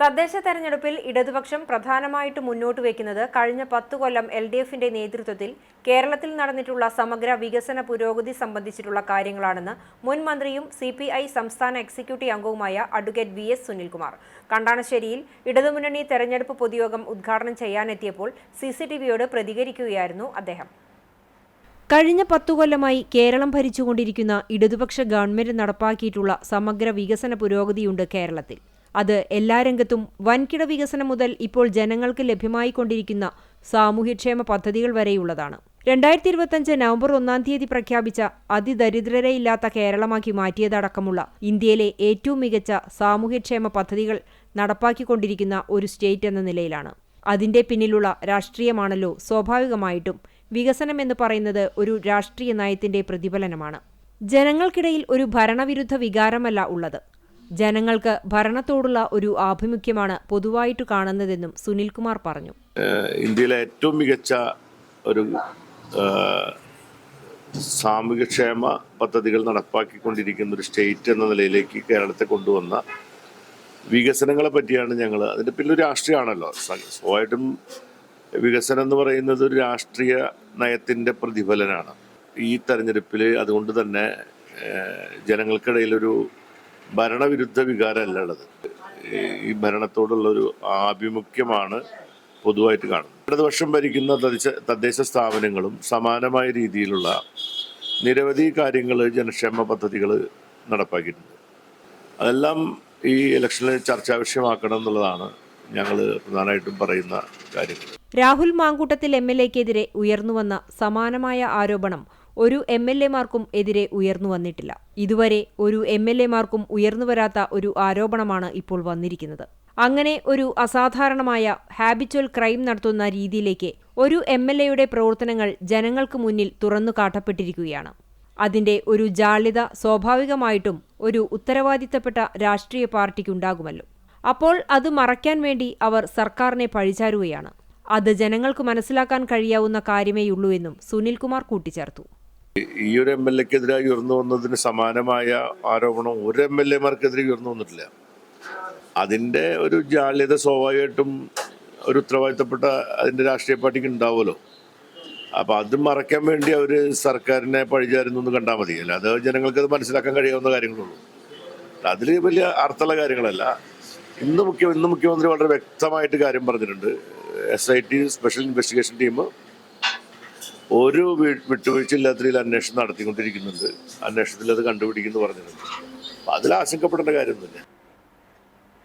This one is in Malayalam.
തദ്ദേശ തെരഞ്ഞെടുപ്പിൽ ഇടതുപക്ഷം പ്രധാനമായിട്ട് മുന്നോട്ട് വയ്ക്കുന്നത് കഴിഞ്ഞ പത്തു കൊല്ലം എൽ ഡി എഫിന്റെ നേതൃത്വത്തിൽ കേരളത്തിൽ നടന്നിട്ടുള്ള സമഗ്ര വികസന പുരോഗതി സംബന്ധിച്ചിട്ടുള്ള കാര്യങ്ങളാണെന്ന് മുൻ മന്ത്രിയും സി പി ഐ സംസ്ഥാന എക്സിക്യൂട്ടീവ് അംഗവുമായ അഡ്വക്കേറ്റ് വി എസ് സുനിൽകുമാർ. കണ്ടാണശ്ശേരിയിൽ ഇടതുമുന്നണി തെരഞ്ഞെടുപ്പ് പൊതുയോഗം ഉദ്ഘാടനം ചെയ്യാനെത്തിയപ്പോൾ സി സി ടി വിയോട് പ്രതികരിക്കുകയായിരുന്നു അദ്ദേഹം. കഴിഞ്ഞ പത്തു കൊല്ലമായി കേരളം ഭരിച്ചുകൊണ്ടിരിക്കുന്ന ഇടതുപക്ഷ ഗവൺമെന്റ് നടപ്പാക്കിയിട്ടുള്ള സമഗ്ര വികസന പുരോഗതിയുണ്ട് കേരളത്തിൽ. അത് എല്ലാ രംഗത്തും വൻകിട വികസനം മുതൽ ഇപ്പോൾ ജനങ്ങൾക്ക് ലഭ്യമായിക്കൊണ്ടിരിക്കുന്ന സാമൂഹ്യക്ഷേമ പദ്ധതികൾ വരെയുള്ളതാണ്. രണ്ടായിരത്തി ഇരുപത്തിയഞ്ച് നവംബർ ഒന്നാം തീയതി പ്രഖ്യാപിച്ച അതിദരിദ്രരെ ഇല്ലാത്ത കേരളമാക്കി മാറ്റിയതടക്കമുള്ള ഇന്ത്യയിലെ ഏറ്റവും മികച്ച സാമൂഹ്യക്ഷേമ പദ്ധതികൾ നടപ്പാക്കിക്കൊണ്ടിരിക്കുന്ന ഒരു സ്റ്റേറ്റ് എന്ന നിലയിലാണ്. അതിന്റെ പിന്നിലുള്ള രാഷ്ട്രീയമാണല്ലോ സ്വാഭാവികമായിട്ടും വികസനം എന്ന് പറയുന്നത് ഒരു രാഷ്ട്രീയ നയത്തിന്റെ പ്രതിഫലനമാണ്. ജനങ്ങൾക്കിടയിൽ ഒരു ഭരണവിരുദ്ധ വികാരമല്ല ഉള്ളത്. ജനങ്ങൾക്ക് ഭരണത്തോടുള്ള ഒരു ആഭിമുഖ്യമാണ് പൊതുവായിട്ട് കാണുന്നതെന്നും സുനിൽകുമാർ പറഞ്ഞു. ഇന്ത്യയിലെ ഏറ്റവും മികച്ച ഒരു സാമൂഹ്യക്ഷേമ പദ്ധതികൾ നടപ്പാക്കിക്കൊണ്ടിരിക്കുന്ന ഒരു സ്റ്റേറ്റ് എന്ന നിലയിലേക്ക് കേരളത്തെ കൊണ്ടുവന്ന വികസനങ്ങളെ പറ്റിയാണ് ഞങ്ങൾ അതിന്റെ പിന്നെ രാഷ്ട്രീയമാണല്ലോ. സ്വയമായിട്ടും വികസനം എന്ന് പറയുന്നത് ഒരു രാഷ്ട്രീയ നയത്തിന്റെ പ്രതിഫലനാണ്. ഈ തെരഞ്ഞെടുപ്പിൽ അതുകൊണ്ട് തന്നെ ജനങ്ങൾക്കിടയിലൊരു ഭരണവിരുദ്ധ വികാരമല്ല ഉള്ളത് ഈ ഭരണത്തോടുള്ള ഒരു ആഭിമുഖ്യമാണ് പൊതുവായിട്ട് കാണുന്നത്. ഇടതുപക്ഷം ഭരിക്കുന്ന തദ്ദേശ സ്ഥാപനങ്ങളും സമാനമായ രീതിയിലുള്ള നിരവധി കാര്യങ്ങൾ ജനക്ഷേമ പദ്ധതികൾ നടപ്പാക്കിയിട്ടുണ്ട്. അതെല്ലാം ഈ ഇലക്ഷനിൽ ചർച്ചാ വിഷയമാക്കണം എന്നുള്ളതാണ് ഞങ്ങൾ പ്രധാനമായിട്ടും പറയുന്ന കാര്യങ്ങൾ രാഹുൽ മാങ്കൂട്ടത്തിൽ എം എൽ എക്കെതിരെ ഉയർന്നുവന്ന സമാനമായ ആരോപണം ഒരു എം എൽ എമാർക്കും എതിരെ ഉയർന്നു വന്നിട്ടില്ല. ഇതുവരെ ഒരു എം എൽ എമാർക്കും ഉയർന്നു വരാത്ത ഒരു ആരോപണമാണ് ഇപ്പോൾ വന്നിരിക്കുന്നത്. അങ്ങനെ ഒരു അസാധാരണമായ ഹാബിച്വൽ ക്രൈം നടത്തുന്ന രീതിയിലേക്ക് ഒരു എം എൽ എയുടെ പ്രവർത്തനങ്ങൾ ജനങ്ങൾക്ക് മുന്നിൽ തുറന്നു കാട്ടപ്പെട്ടിരിക്കുകയാണ്. അതിന്റെ ഒരു ജാള്യത സ്വാഭാവികമായിട്ടും ഒരു ഉത്തരവാദിത്തപ്പെട്ട രാഷ്ട്രീയ പാർട്ടിക്കുണ്ടാകുമല്ലോ. അപ്പോൾ അത് മറയ്ക്കാൻ വേണ്ടി അവർ സർക്കാരിനെ പഴിചാരുകയാണ്. അത് ജനങ്ങൾക്ക് മനസ്സിലാക്കാൻ കഴിയാവുന്ന കാര്യമേയുള്ളൂ എന്നും സുനിൽകുമാർ കൂട്ടിച്ചേർത്തു. ഈ ഒരു എം എൽ എക്കെതിരായി ഉയർന്നു വന്നതിന് സമാനമായ ആരോപണം ഒരു എം എൽ എമാർക്കെതിരെ ഉയർന്നു വന്നിട്ടില്ല. അതിന്റെ ഒരു ജാള്യത സ്വാഭാവികമായിട്ടും ഒരു ഉത്തരവാദിത്തപ്പെട്ട അതിന്റെ രാഷ്ട്രീയ പാർട്ടിക്ക് ഉണ്ടാവുമല്ലോ. അപ്പൊ അത് മറയ്ക്കാൻ വേണ്ടി അവർ സർക്കാരിനെ പഴിചാരുന്നു എന്ന് കണ്ടാൽ മതി. അല്ല അത് ജനങ്ങൾക്ക് അത് മനസ്സിലാക്കാൻ കഴിയാവുന്ന കാര്യങ്ങളുള്ളൂ. അതിൽ വലിയ അർത്ഥമുള്ള കാര്യങ്ങളല്ല. ഇന്ന് മുഖ്യ ഇന്ന് മുഖ്യമന്ത്രി വളരെ വ്യക്തമായിട്ട് കാര്യം പറഞ്ഞിട്ടുണ്ട്. S I T special investigation team ഒരു വിട്ടുവീഴ്ചയില്ലാത്ത രീതിയിൽ അന്വേഷണം നടത്തിക്കൊണ്ടിരിക്കുന്നുണ്ട്. അന്വേഷണത്തിൽ അത് കണ്ടുപിടിക്കുന്നു പറഞ്ഞിട്ടുണ്ട്. അതിൽ ആശങ്കപ്പെടേണ്ട കാര്യമൊന്നുമില്ല.